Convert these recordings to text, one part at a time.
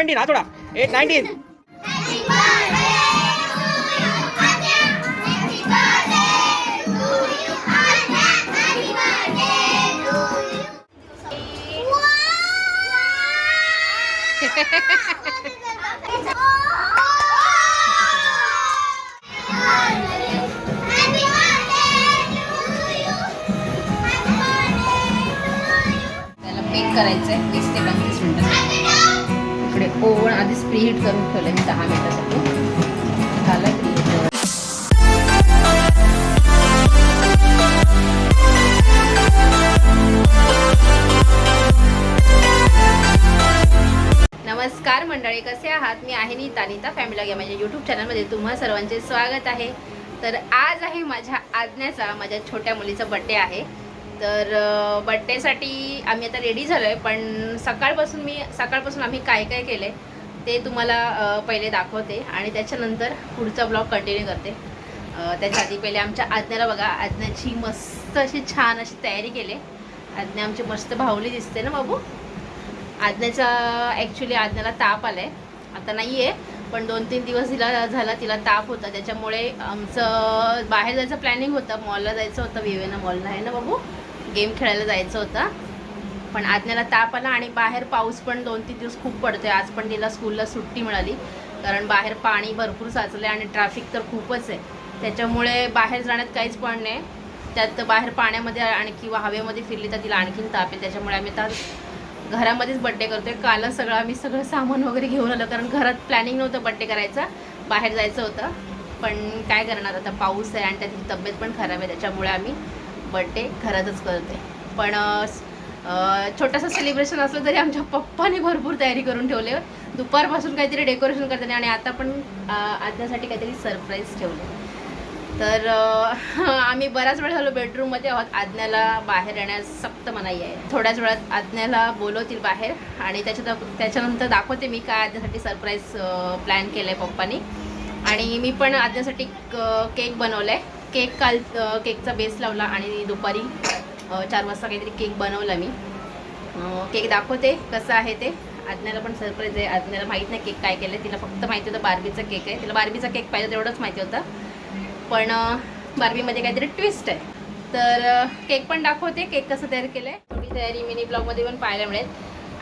Seventeen हात सोडा. Eight nineteen करायचं आहे वीस ते पंचवीस मिनटं. इकडे ओव्हन आधीच प्रीहीट करून ठेवलं मी दहा मिनटासाठी. झालं? प्रीहीट नमस्कार मंडळी कसे आहात? मी आहे नीता. नीता फॅमिली या माझ्या यूट्यूब चॅनलमध्ये तुम्हा सर्वांचे स्वागत आहे. तर आज आहे माझ्या आज्ञाचा माझ्या छोट्या मुलीचा बड्डे आहे. तर बड्डेसाठी आम्ही आता रेडी झालो आहे पण सकाळपासून मी सकाळपासून आम्ही काय काय केलं आहे ते तुम्हाला पहिले दाखवते आणि त्याच्यानंतर पुढचा ब्लॉग कंटिन्यू करते. त्याच्या आधी पहिले आमच्या आज्ञाला बघा आज्ञाची मस्त अशी छान अशी तयारी केली. आज्ञा आमची मस्त भावली दिसते ना बाबू? आज्ञाचा ॲक्च्युली आज्ञाला ताप आला आहे आता नाही आहे पण दोन तीन दिवस तिला झाला तिला ताप होता. त्याच्यामुळे आमचं बाहेर जायचं प्लॅनिंग होतं मॉलला जायचं होतं विवेना मॉलला आहे ना बाबू? गेम खेळायला जायचं होतं. पण आज्ञाला ताप आला आणि बाहेर पाऊस पण दोन तीन दिवस खूप पडतो आहे आज पण तिला स्कूलला सुट्टी मिळाली. कारण बाहेर पाणी भरपूर साचलं आहे आणि ट्रॅफिक तर खूपच आहे. त्याच्यामुळे बाहेर जाण्यात काहीच पण नाही. त्यात बाहेर पाण्यामध्ये आणि किंवा हवेमध्ये फिरली तर तिला आणखीन ताप आहे त्याच्यामुळे आम्ही तर घरामध्येच बड्डे करतोय. कालच सगळं आम्ही सगळं सामान वगैरे घेऊन आलो. कारण घरात प्लॅनिंग नव्हतं बड्डे करायचं. बाहेर जायचं होतं. पण काय करणार? आता पाऊस आहे आणि त्याची तब्येत पण खराब आहे. त्याच्यामुळे आम्ही बड्डे घरातच करते. पण छोटंसं सेलिब्रेशन असलं तरी आमच्या पप्पाने भरपूर तयारी करून ठेवले. दुपारपासून काहीतरी डेकोरेशन करताना आणि आता पण आज्ञासाठी काहीतरी सरप्राईज ठेवले. तर आम्ही बराच वेळ झालो बेडरूममध्ये आहोत. आज्ञाला बाहेर येण्यास सक्त मनाई आहे. थोड्याच वेळात आज्ञाला बोलवतील बाहेर आणि त्याच्या त्याच्यानंतर दाखवते मी काय आज्ञासाठी सरप्राईज प्लॅन केलं आहे पप्पानी. आणि मी पण आज्ञासाठी केक बनवला आहे केक काल केकचा बेस लावला आणि दुपारी चार वाजता काहीतरी केक बनवला मी. केक दाखवते कसं आहे ते. आज्ञाला पण सरप्राईज आहे. आज्ञाला माहीत नाही केक काय केलं तिला फक्त माहिती होतं बार्बीचा केक आहे. तिला बार्बीचा केक पाहिजे तेवढंच माहिती होतं. पण बार्बीमध्ये काहीतरी ट्विस्ट आहे. तर केक पण दाखवते. केक कसं तयार केलं आहे थोडी तयारी मिनी ब्लॉगमध्ये पण पाहायला मिळेल.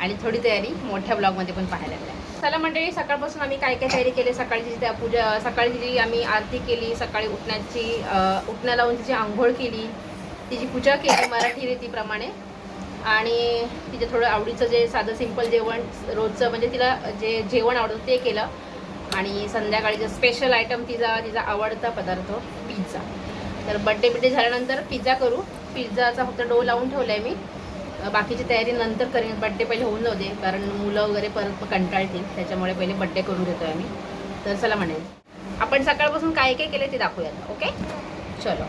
आणि थोडी तयारी मोठ्या ब्लॉगमध्ये पण पाहायला मिळेल. चला मंडळी म्हणजे सकाळपासून आम्ही काय काय तयारी केली सकाळची त्या पूजा सकाळची जी आम्ही आरती केली सकाळी उठण्याची उठण्या लावून तिची आंघोळ केली तिची पूजा केली मराठी रीतीप्रमाणे. आणि तिचे थोडं आवडीचं जे साधं सिंपल जेवण रोजचं म्हणजे तिला जे जेवण आवडतं ते केलं. आणि संध्याकाळी जे स्पेशल आयटम तिचा तिचा आवडता पदार्थ पिझ्झा तर बड्डे बिड्डे झाल्यानंतर पिझ्झा करू. पिझ्झाचा फक्त डो लावून ठेवला आहे मी. बाकीची तयारी नंतर करेन. बड्डे पहिले होऊन जाऊ दे. कारण मुलं वगैरे परत कंटाळतील. त्याच्यामुळे पहिले बड्डे करून देतो आहे आम्ही. तर चला म्हणेल आपण सकाळपासून काय काय केलं ते दाखवूयात. ओके चलो.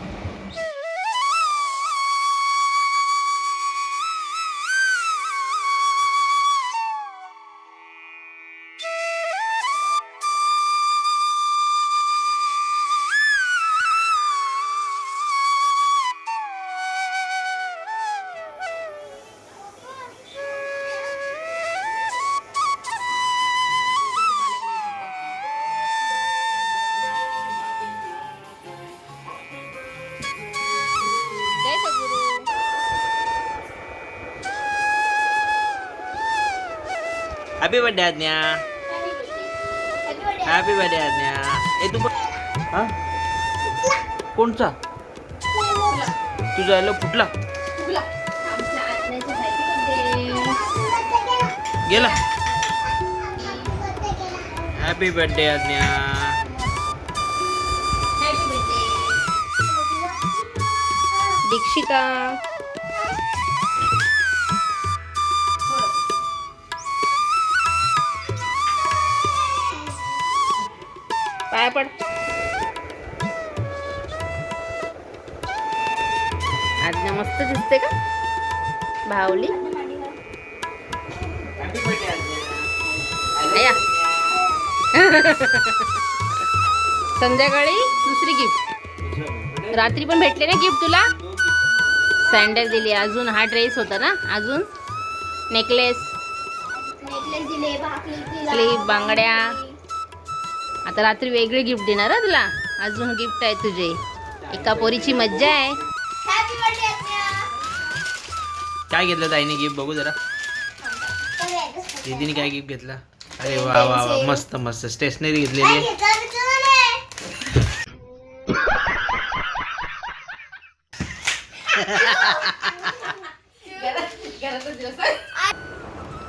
Happy birthday Adnya happy birthday Adnya ए तू हा? कोणचा? तुझा याला फुटला. गेला. Happy birthday Adnya Happy birthday. Dikshita. पाया पड आज्ञा मस्त दिसते का? भावली. संध्याकाळी दुसरी गिफ्ट रात्री पण भेटले ना गिफ्ट तुला? सँडल दिली. अजून हा ड्रेस होता ना? अजून? नेकलेस क्लिप, बांगड्या. आता रात्री वेगळे गिफ्ट देणार हं तुला? अजून गिफ्ट आहे तुझे. एका पोरीची मज्जा आहे. हॅपी बर्थडे आत्या काय घेतलं ताईने गिफ्ट बघू जरा. दीदीने काय गिफ्ट घेतला? अरे वा वा वा. मस्त मस्त. स्टेशनरी घेतलेली आहे.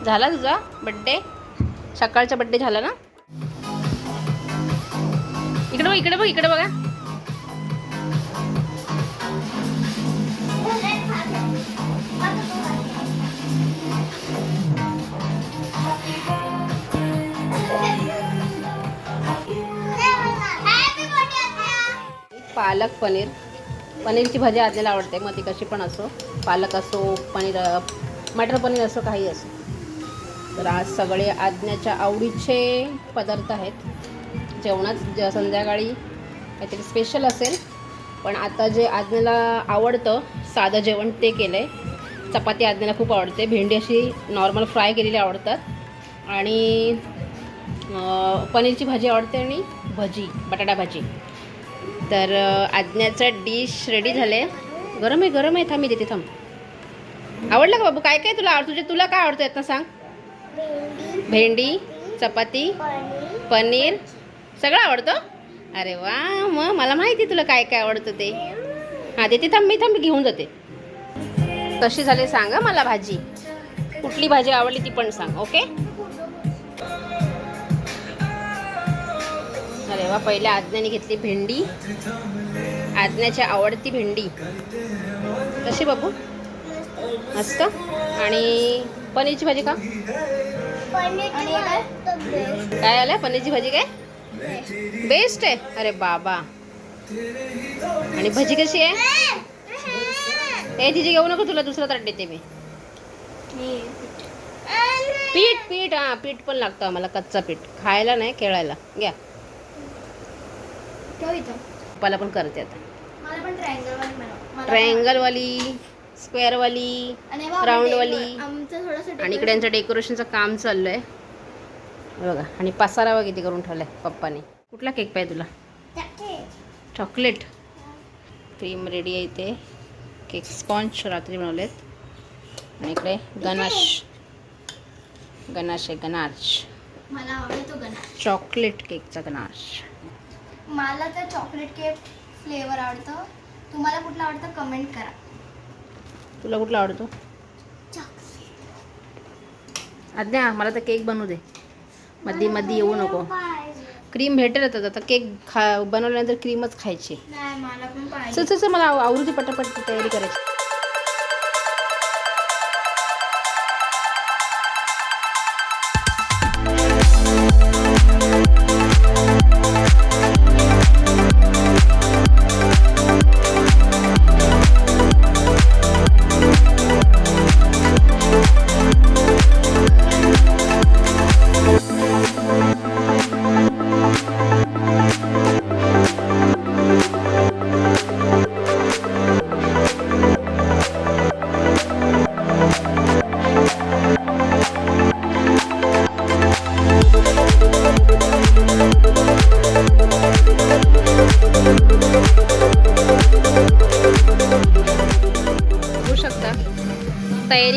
झाला तुझा बड्डे सकाळचा बड्डे झाला ना? इकडे बघ इकडे बघ इकडे बघा. पालक पनीर. पनीरची भाजी आजलेला आवडते मग ती कशी पण असो. पालक असो पनीर मटर पनीर असो काही असो. तर आज सगळे आज्ञाच्या आवडीचे पदार्थ आहेत. जेवणात ज संध्याकाळी काहीतरी स्पेशल असेल. पण आता जे आज्ञाला आवडतं साधं जेवण ते केलं आहे चपाती आज्ञाला खूप आवडते. भेंडी अशी नॉर्मल फ्राय केलेली आवडतात. आणि पनीरची भाजी आवडते आणि भजी बटाटा भाजी. तर आज्ञाचं डिश रेडी झाले. गरम आहे गरम आहे. थांब मी देते थांब. आवडलं का बाबू? काय काय तुला आवड तुझे तुला काय आवडतं? ना सांग. भेंडी चपाती पनीर. पनीर सगळं आवडतं? अरे वा मग मला माहिती तुला काय काय आवडतं ते. हां देते थांब मी थांब घेऊन जाते. कशी झाली सांगा मला भाजी. कुठली भाजी आवडली ती पण सांग ओके? अरे वा पहिल्या आज्ञाने घेतली भेंडी. आज्ञाची आवडती भेंडी. कशी बाबू? मस्त. आणि पनीरची भाजी का? काय आलं? पनीरची भाजी काय? बेस्ट आहे. अरे बाबा. आणि भजी कशी आहे? ए तिची घेऊ नको तुला दुसरा ताट देते मी. पीठ पीठ हां पीठ पण लागतं आम्हाला कच्चा पीठ. खायला नाही खेळायला. घ्या. पप्पाला पण करते आता. मला पण ट्रायंगल वाली बनव. मला ट्रायंगलवाली स्क्वेअरवाली आणि बघ, round ते- वाली. आमचं थोडंसं आणि इकडे यांचं डेकोरेशनचं काम चाललं आहे बघा आणि पसारा बघ किती करून ठेवलाय पप्पाने. कुठला केक पाहिजे तुला. चॉकलेट क्रीम रेडी आहे इथे. केक स्पॉन्ज रात्री बनवलेत. आणि इकडे गनाश गनाश आहे गनाश मला आवडतो गणा चॉकलेट केकचा गनाश मला तर चॉकलेट केक फ्लेवर आवडतं. तुम्हाला कुठला आवडतं कमेंट करा. तुला कुठला आवडतो? आज्ञा मला तर केक बनवू दे. मधी मधी येऊ नको. क्रीम भेटेल आता आता केक खा बनवल्यानंतर क्रीमच खायची. चल चल मला आव- आवृत्ती पटापट तयारी करायची.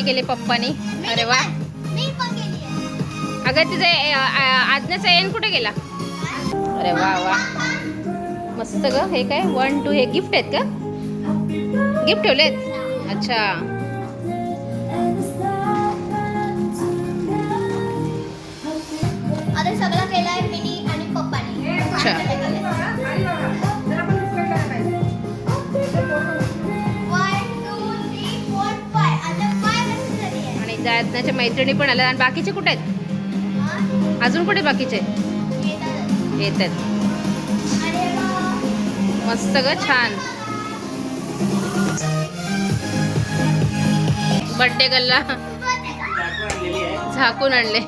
केली पप्पानी. अरे वा. अगं अ, आज्ञाचा एन कुठे गेला? अरे वा वा. मस्त ग. हे काय? वन टू हे गिफ्ट आहेत का? गिफ्ट ठेवलेत? अच्छा. आता सगळं केलंय मिनी आणि पप्पानी. अच्छा. आहे. मैत्रिणी पण आल्या. आणि बाकीचे कुठे आहेत? अजून कुठे बाकीचे? येत आहेत मस्त ग छान. बड्डे गल्ला. झाकून आणले.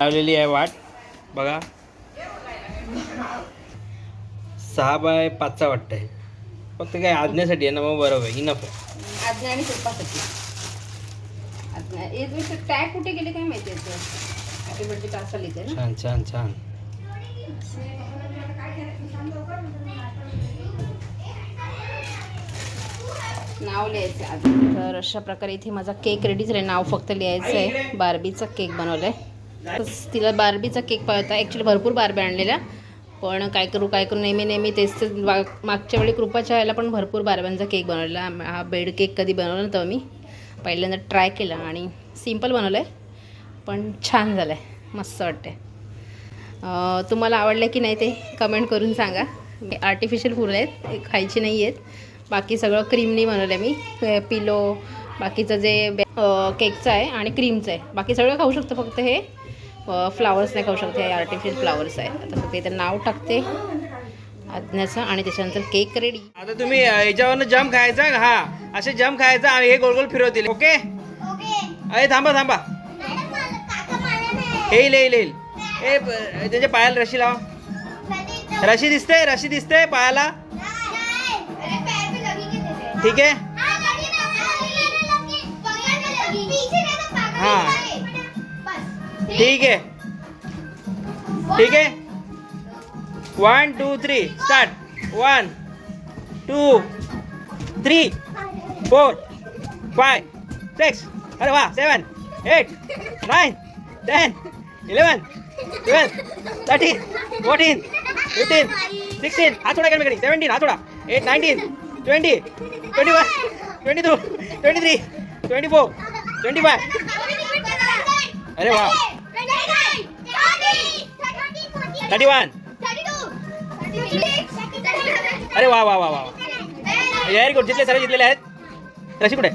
लावलेली आहे वाट. बघा. सहा बाय पाचचा वाटतंय. फक्त काय आज्ञासाठी आहे ना मग बरोबर आहे. इनफ आहे आज्ञा आणि शिल्पासाठी आज्ञा. टॅग कुठे गेले काय माहिती ना. छान छान छान. नाव लिहायचं आहे आधी. तर अशा प्रकारे इथे माझा केक रेडी झाला नाव फक्त लिहायचं आहे बार्बीचा केक बनवला आहे तिला बार्बीचा केक पाहिजे होता ॲक्च्युली भरपूर बार्बी आणलेल्या. पण काय करू काय करू नेहमी नेहमी तेच तेच. वा- मागच्या वेळी कृपाच्या वेळेला पण भरपूर बारब्यांचा केक बनवलेला. हा बेड केक कधी बनवला नव्हता मी. पहिल्यांदा ट्राय केला आणि सिंपल बनवलं आहे पण छान झालं आहे मस्त वाटते तुम्हाला आवडलं की नाही ते कमेंट करून सांगा. आर्टिफिशियल फुलं आहेत हे खायची नाही आहेत. बाकी सगळं क्रीमनी बनवलं आहे मी पिलो बाकीचं जे केकचं आहे आणि क्रीमचं आहे. बाकी सगळं खाऊ शकतो फक्त हे. फ्लावर्स नाही खाऊ शकते हे आर्टिफिशियल फ्लावर्स आहे. आता फक्त इथे नाव टाकते. आज्ञाचं आणि त्याच्यानंतर केक रेडी आता तुम्ही याच्यावरनं जम खायचा हा. असे जम खायचा आणि हे गोल गोल फिरवतील ओके अरे थांबा थांबा. येईल येईल येईल ए त्याच्या पायाला रशी लावा. रशी दिसते रशी दिसते पायाला. ठीक आहे? ठीक आहे. ठीक आहे? One two three start one two three four five six अरे वा seven eight nine ten eleven twelve thirteen fourteen fifteen sixteen हात थोडा कमी सेवन्टीन हात थोडा eight nineteen twenty twenty one twenty two twenty three twenty four twenty five अरे वा thirty one अरे वा वा वा वा व्हेरी गुड जितले सर्व जितलेले आहेत. रशी कुठे?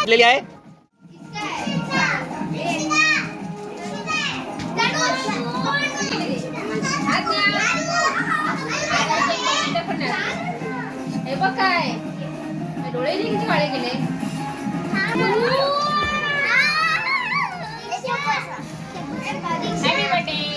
जितलेली आहे? हे बघ काय डोळे किती काळे गेले हॅपी बर्थडे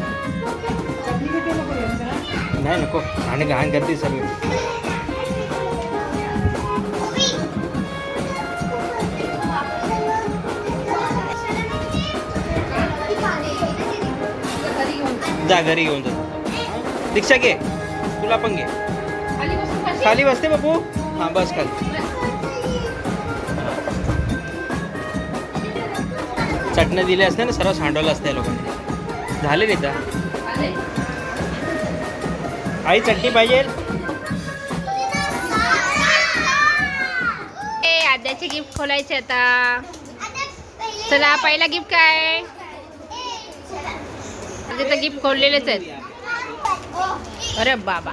नाही नको. आणि घाण करते सगळी. जा घरी घेऊन जा. रिक्षा घे. तुला पण घे. खाली बसते बापू. हा बस खाली. चटणं दिल्या असते ना सर्व सांडवलं असते लोकांनी. झाले रे आले. आई चटणी पाहिजे. ए आद्याचे गिफ्ट खोलायचे आता. चला पहिला गिफ्ट काय? म्हणजे तर गिफ्ट खोललेलेच आहेत. अरे बाबा.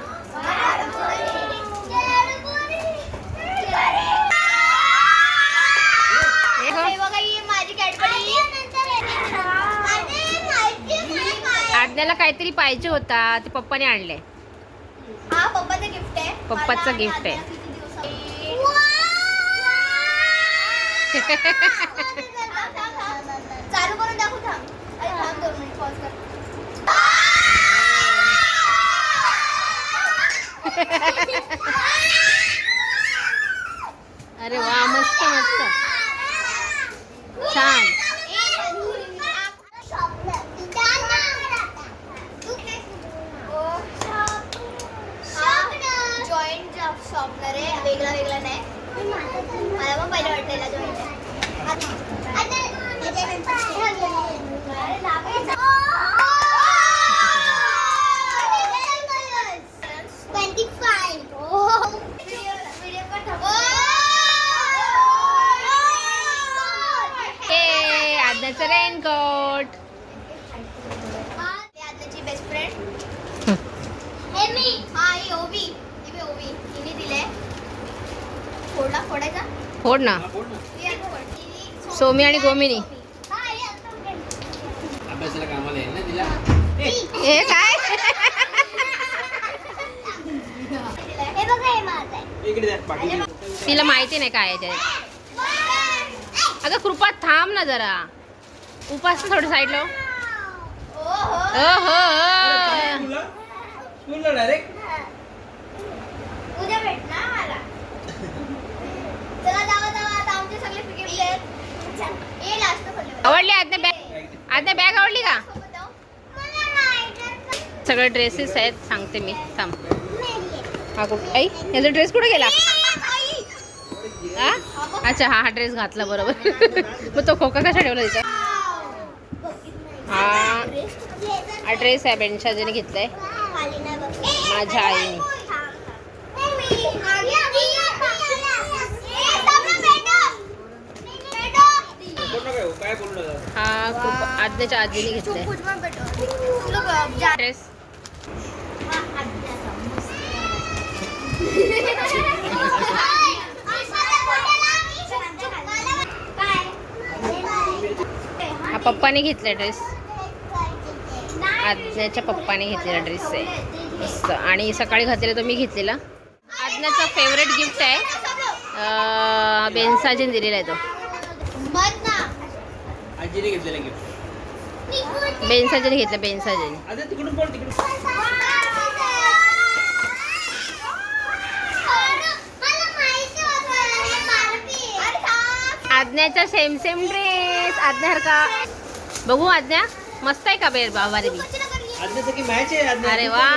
आज्ञाला काहीतरी पाहिजे होता ते पप्पाने आणले हा पप्पाचं गिफ्ट आहे पप्पाचं gift आहे. चालू करून दाखवू थांब अरे थांब दोन मिनिट पॉज कर अरे वा मस्त मस्त छान जॉईंट शॉपनर आहे वेगळा वेगळा नाही मला पण पहिलं वाटलेला जॉईंट ट्वेंटी ए आज्ञाचं रेनकोट आताची बेस्ट फ्रेंड हे मी हा ही ओवी ही बी ओवी हिने दिले फोडला फोडायचा फोड ना. सोमी आणि गोमिनी. हा, हे हे काय? हे हे तिला माहिती नाही काय आहे ते. अगं कृपा थांब ना जरा. उपास थोडं साईडला हो. तुला? तुला डायरेक्ट उद्या भेटणार मला चला जावा जावा आता आमचे सगळे क्रिकेट आहेत ये लास्ट खोलले आवडली आज्ञा बॅग आज्ञा बॅग आवडली का? सगळे ड्रेसेस आहेत सांगते मी. थांब. हा कुठे? आई याचा ड्रेस कुठे गेला? अच्छा हा हा ड्रेस घातला बरोबर. मग तो खोका कसा ठेवला तिथं? हा. हा ड्रेस आहे बेनशाजीने घेतलाय. माझ्या आईने. काय बोललो हा? कृपा आज्ञाच्या आजीने घेतलाय. ड्रेस हा पप्पाने घेतलाय ड्रेस आज्ञाच्या पप्पाने घेतलेला ड्रेस आहे. मस्त. आणि सकाळी घातलेला तो मी घेतलेला. आज्ञाचा फेवरेट गिफ्ट आहे. बेन्साजीने दिलेला आहे तो. आजीने घेतलेलं गिफ्ट बेन्साजीने घेतला बेन्साजीने आता तिकडून बोल तिकडून आज्ञाचा सेम सेम ड्रेस आज्ञासारखा बघू आज्ञा. मस्त आहे का बेर बाबा रे आज्ञासाठी मॅच आहे आज्ञा. अरे वा.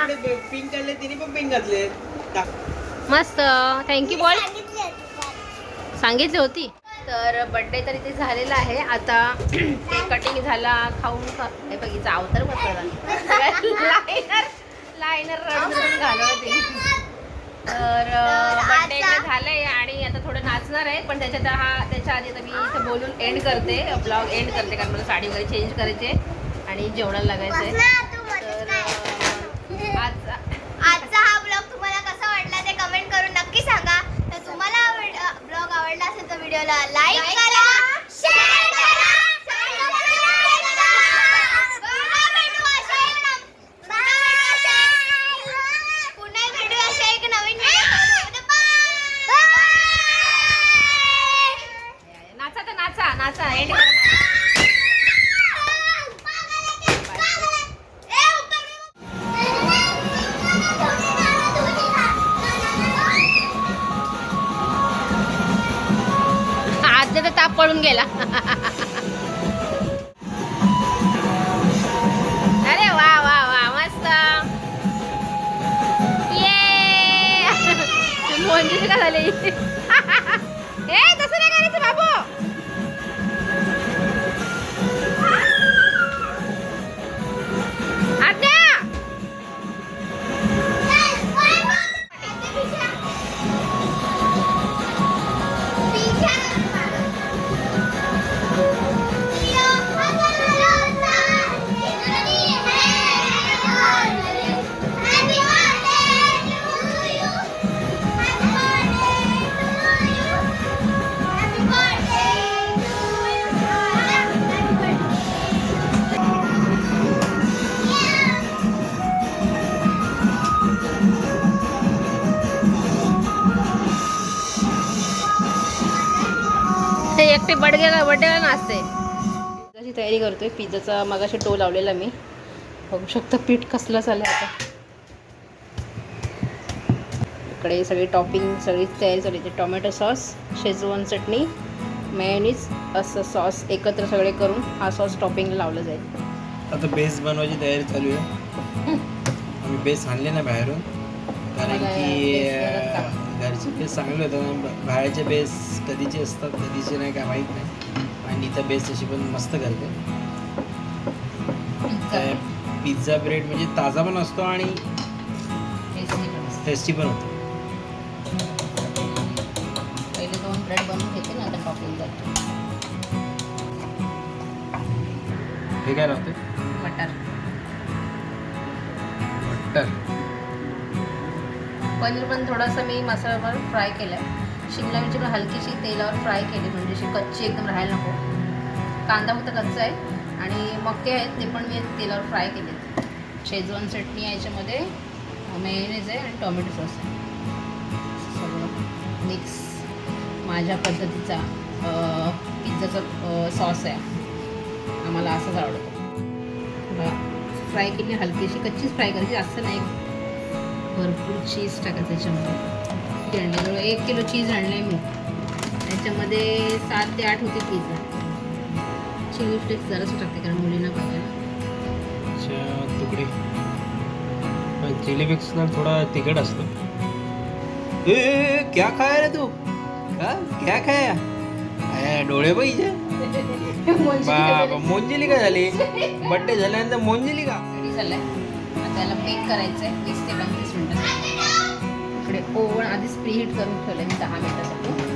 पिंक काढले तिने पण पिंक घातले मस्त. Thank you ball. सांगितली होती. तर बड्डे तर इथे झालेला आहे. आता ते कटिंग झाला खाऊन खा हे बघितलं अवतार बसला लायनर लायनर रडून घालवलं तिने तर बड्डे इथे झालंय आणि आता थोडं नाचणार आहे. पण त्याच्यात हा त्याच्या आधी आता मी इथं बोलून एंड करते. ब्लॉग एंड करते कारण मला साडी वगैरे चेंज करायची आहे आणि जेवणाला लागायचं आहे तर अं, आज आजचा हा ब्लॉग तुम्हाला कसा वाटला ते कमेंट करून नक्की सांगा. आवडला असेल तर व्हिडिओला लाईक Benguela. तयारी करतोय. पिझ्झाचा मगाशी टो लावलेला मी. बघू शकता पीठ कसलं झालं आता. इकडे सगळी टॉपिंग सगळीच तयारी झाली ते टोमॅटो सॉस शेजवान चटणी मेयोनीज असं सॉस एकत्र सगळे करून हा सॉस टॉपिंगला लावलं जाईल. आता बेस बनवायची तयारी चालू आहे. आम्ही बेस आणले ना बाहेरून. कारण की करत घरचे बेस चांगले होते बाहेरचे बेस कधीचे असतात कधीचे नाही काय माहीत नाही. इथं बेस तशी पण मस्त करते तर पिझ्झा ब्रेड म्हणजे ताजा पण असतो आणि टेस्टी पण होतो. पहिले दोन ब्रेड बनवून घेते ना आता टॉपिंग करते. हे काय राहते? मटर बटर. पनीर पण थोडासा मी मसाल्यावर फ्राय केला आहे शिमला मिरची पण हलकीशी तेलावर फ्राय केली म्हणजे अशी कच्ची एकदम राहायला नको. कांदा होतं कच्चा आहे. आणि मक्के आहेत ते पण मी तेलावर फ्राय केले शेजवान चटणी आहे याच्यामध्ये मेयोनीज आहे आणि टोमॅटो सॉस आहे. सगळं मिक्स माझ्या पद्धतीचा पिझ्झाचा सॉस आहे. आम्हाला असंच आवडतं. फ्राय केली हलकीशी कच्चीच फ्राय करायची जास्त नाही. भरपूर चीज टाकायचं त्याच्यामध्ये आणले एक किलो चीज आणलं आहे मी. त्याच्यामध्ये सात ते आठ होते पिझ्झा चिली फ्लेक्स जरासं टाकते कारण मुलींना अच्छा तुकडे. पण चिली मिक्स ना थोडा तिखट असतो. ए, क्या खाया रे तू? का क्या खाया? डोळे पाहिजे. बाबा मोंजिली का झाली. बड्डे झाल्यानंतर मोंजिली का रेडी झालं आहे आता त्याला बेक करायचं आहे वीस ते पंचवीस मिनटं. इकडे ओव्हन आधीच प्रीहीट करून ठेवलं मी दहा मिनटासाठी.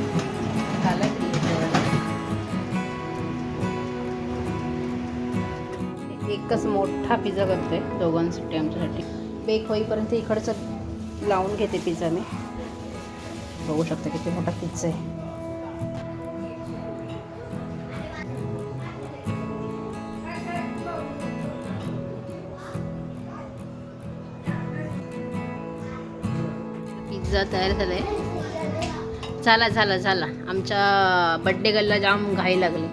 एकच मोठा पिझ्झा करते दोघांसाठी आमच्यासाठी. बेक होईपर्यंत इकडचं लावून घेते पिझ्झा मी. बघू शकता किती मोठा पिझ्झा आहे. पिझ्झा तयार झालाय. झाला झाला झाला. आमच्या बड्डे गल्ला जाम घाई लागली.